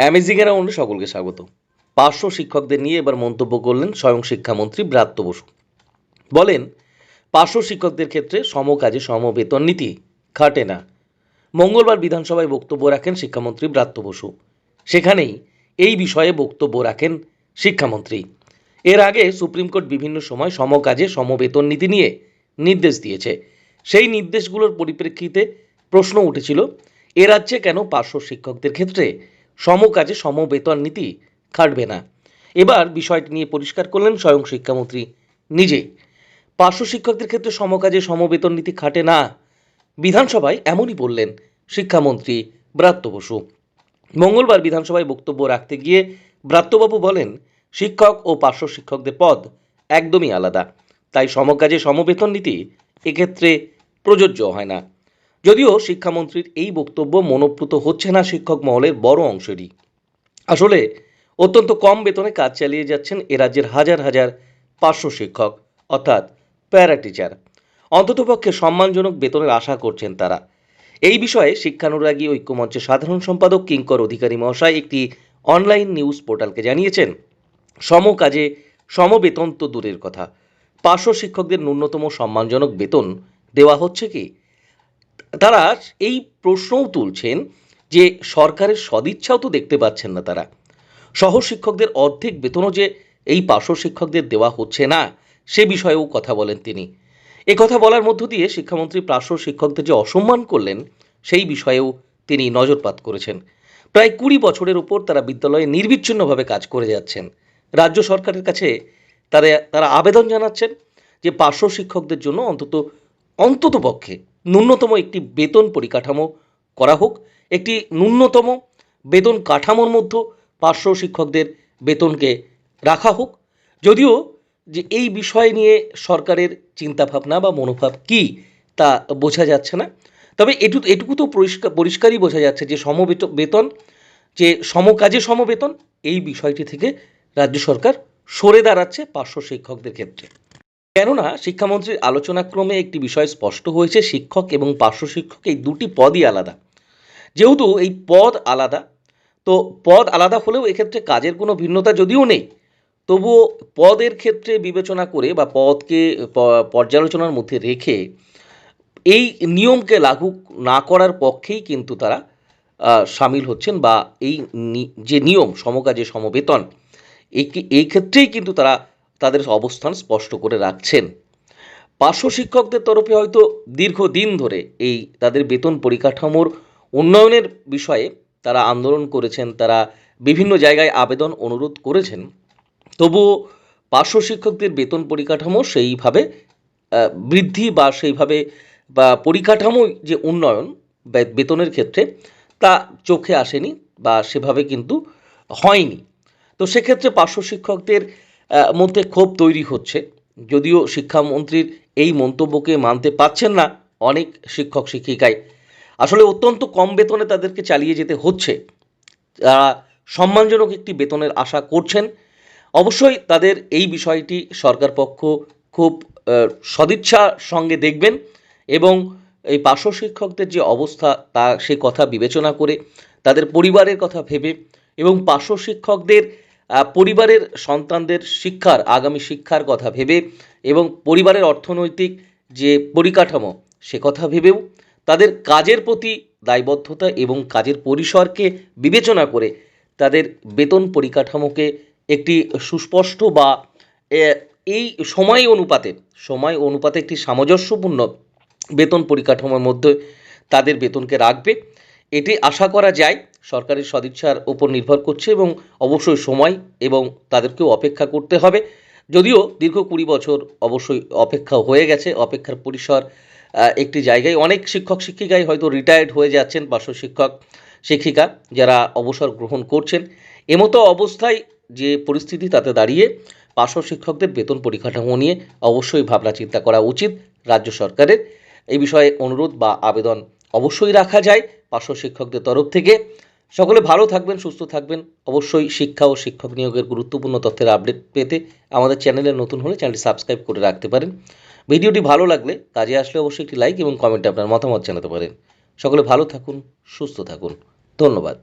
Amazing এর রাউন্ডে সকলকে স্বাগত। পার্শ্ব শিক্ষকদের নিয়ে এবার মন্তব্য করলেন স্বয়ং শিক্ষামন্ত্রী ব্রাত্য বসু। বলেন, পার্শ্ব শিক্ষকদের ক্ষেত্রে সমকাজে সমবেতন নীতি খাটে না। মঙ্গলবার বিধানসভায় বক্তব্য রাখেন শিক্ষামন্ত্রী ব্রাত্য বসু। সেখানেই এই বিষয়ে বক্তব্য রাখেন শিক্ষামন্ত্রী। এর আগে সুপ্রিম কোর্ট বিভিন্ন সময় সমকাজে সমবেতন নীতি নিয়ে নির্দেশ দিয়েছে। সেই নির্দেশগুলোর পরিপ্রেক্ষিতে প্রশ্ন উঠেছিল, এ রাজ্যে কেন পার্শ্ব শিক্ষকদের ক্ষেত্রে সম কাজে সম বেতন নীতি খাটবে না। এবার বিষয়টি নিয়ে পরিষ্কার করলেন স্বয়ং শিক্ষামন্ত্রী নিজেই পার্শ্ব শিক্ষকদের ক্ষেত্রে সমকাজে সমবেতন নীতি খাটে না। বিধানসভায় এমনই বললেন শিক্ষামন্ত্রী ব্রাত্য বসু। মঙ্গলবার বিধানসভায় বক্তব্য রাখতে গিয়ে ব্রাত্যবাবু বলেন, শিক্ষক ও পার্শ্ব শিক্ষকদের পদ একদমই আলাদা। তাই সমকাজে সমবেতন নীতি এক্ষেত্রে প্রযোজ্য হয় না। যদিও শিক্ষামন্ত্রীর এই বক্তব্য মনোপ্রুত হচ্ছে না শিক্ষক মহলের বড় অংশেরই। আসলে অত্যন্ত কম বেতনে কাজ চালিয়ে যাচ্ছেন এ রাজ্যের হাজার হাজার পার্শ্ব শিক্ষক, অর্থাৎ প্যারা টিচার। অন্ততপক্ষে সম্মানজনক বেতনের আশা করছেন তারা। এই বিষয়ে শিক্ষানুরাগী ঐক্যমঞ্চের সাধারণ সম্পাদক কিঙ্কর অধিকারী মহাশয় একটি অনলাইন নিউজ পোর্টালকে জানিয়েছেন, সম কাজে সম বেতন তো দূরের কথা। পার্শ্ব শিক্ষকদের ন্যূনতম সম্মানজনক বেতন দেওয়া হচ্ছে কি? তারা এই প্রশ্নও তুলছেন যে সরকারের সদিচ্ছাও তো দেখতে পাচ্ছেন না তারা। সহ শিক্ষকদের অর্ধেক বেতনও যে এই পার্শ্ব শিক্ষকদের দেওয়া হচ্ছে না, সে বিষয়েও কথা বলেন তিনি। কথা বলার মধ্য দিয়ে শিক্ষামন্ত্রী পার্শ্ব শিক্ষকদের যে অসম্মান করলেন, সেই বিষয়েও তিনি নজরপাত করেছেন। প্রায় কুড়ি বছরের উপর তারা বিদ্যালয়ে নির্বিচ্ছিন্নভাবে কাজ করে যাচ্ছেন। রাজ্য সরকারের কাছে তারা তারা আবেদন জানাচ্ছেন যে পার্শ্ব শিক্ষকদের জন্য অন্তত অন্তত পক্ষে ন্যূনতম একটি বেতন পরিকাঠামো করা হোক। একটি ন্যূনতম বেতন কাঠামোর মধ্যে পার্শ্ব শিক্ষকদের বেতনকে রাখা হোক। যদিও যে এই বিষয় নিয়ে সরকারের চিন্তাভাবনা বা মনোভাব কী তা বোঝা যাচ্ছে না। তবে এটু, এটুকু তো পরিষ্কার পরিষ্কারই বোঝা যাচ্ছে যে সমবেত, বেতন, যে সমকাজে সমবেতন, এই বিষয়টি থেকে রাজ্য সরকার সরে দাঁড়াচ্ছে পার্শ্ব শিক্ষকদের ক্ষেত্রে। কেননা শিক্ষামন্ত্রীর আলোচনাক্রমে একটি বিষয় স্পষ্ট হয়েছে, শিক্ষক এবং পার্শ্ব শিক্ষক এই দুটি পদই আলাদা। যেহেতু এই পদ আলাদা, তো পদ আলাদা হলেও এক্ষেত্রে কাজের কোনো ভিন্নতা যদিও নেই, তবুও পদের ক্ষেত্রে বিবেচনা করে বা পদকে পর্যালোচনার মধ্যে রেখে এই নিয়মকে লাগু না করার পক্ষেই কিন্তু তারা সামিল হচ্ছেন বা এই যে নিয়ম, সমকাজে সমবেতন এই ক্ষেত্রেই কিন্তু তারা তাদের অবস্থান স্পষ্ট করে রাখছেন। পার্শ্ব শিক্ষকদের তরফে হয়তো দীর্ঘদিন ধরে এই তাদের বেতন পরিকাঠামোর উন্নয়নের বিষয়ে তারা আন্দোলন করেছেন, তারা বিভিন্ন জায়গায় আবেদন অনুরোধ করেছেন। তবুও পার্শ্ব শিক্ষকদের বেতন পরিকাঠামো সেইভাবে বৃদ্ধি বা সেইভাবে, বা পরিকাঠামো যে উন্নয়ন বেতনের ক্ষেত্রে তা চোখে আসেনি বা সেভাবে কিন্তু হয়নি। তো সেক্ষেত্রে পার্শ্ব শিক্ষকদের মধ্যে ক্ষোভ তৈরি হচ্ছে। যদিও শিক্ষামন্ত্রীর এই মন্তব্যকে মানতে পারছেন না অনেক শিক্ষক শিক্ষিকাই। আসলে অত্যন্ত কম বেতনে তাদেরকে চালিয়ে যেতে হচ্ছে। তারা সম্মানজনক একটি বেতনের আশা করছেন। অবশ্যই তাদের এই বিষয়টি সরকার পক্ষ খুব আহ, সদিচ্ছার সঙ্গে দেখবেন এবং এই পার্শ্ব শিক্ষকদের যে অবস্থা তা সে কথা বিবেচনা করে তাদের পরিবারের কথা ভেবে এবং পার্শ্ব শিক্ষকদের পরিবারের সন্তানদের শিক্ষার, আগামী শিক্ষার কথা ভেবে এবং পরিবারের অর্থনৈতিক যে পরিকাঠামো, সে কথা ভেবেও তাদের কাজের প্রতি দায়বদ্ধতা এবং কাজের পরিসরকে বিবেচনা করে তাদের বেতন পরিকাঠামোকে একটি সুস্পষ্ট বা এই সময় অনুপাতে সময় অনুপাতে একটি সামঞ্জস্যপূর্ণ বেতন পরিকাঠামোর মধ্যে তাদের বেতনকে রাখবে। এটি আশা করা যায় সরকারের সদিচ্ছার উপর নির্ভর করছে এবং অবশ্যই সময় এবং তাদেরকেও অপেক্ষা করতে হবে। যদিও দীর্ঘ কুড়ি বছর অবশ্যই অপেক্ষা হয়ে গেছে, অপেক্ষার পরিসর একটি জায়গায়। অনেক শিক্ষক, শিক্ষিকাই হয়তো রিটায়ার্ড হয়ে যাচ্ছেন, পার্শ্ব শিক্ষক, শিক্ষিকা যারা অবসর গ্রহণ করছেন। এমতো অবস্থায় যে পরিস্থিতি তাতে দাঁড়িয়ে পার্শ্ব শিক্ষকদের বেতন পরিকাঠামো নিয়ে অবশ্যই ভাবনা চিন্তা করা উচিত রাজ্য সরকারের। এই বিষয়ে অনুরোধ বা আবেদন অবশ্যই রাখা যায় পার্শ্ব শিক্ষকদের তরফ থেকে। সকলে ভালো থাকবেন, সুস্থ থাকবেন। অবশ্যই শিক্ষা ও শিক্ষক নিয়োগের গুরুত্বপূর্ণ তথ্যের আপডেট পেতে আমাদের চ্যানেলে নতুন হলে চ্যানেলটি সাবস্ক্রাইব করে রাখতে পারেন। ভিডিওটি ভালো লাগলে কাজে আসলে অবশ্যই একটি লাইক এবং কমেন্টে আপনার মতামত জানাতে পারেন। সকলে ভালো থাকুন, সুস্থ থাকুন। ধন্যবাদ।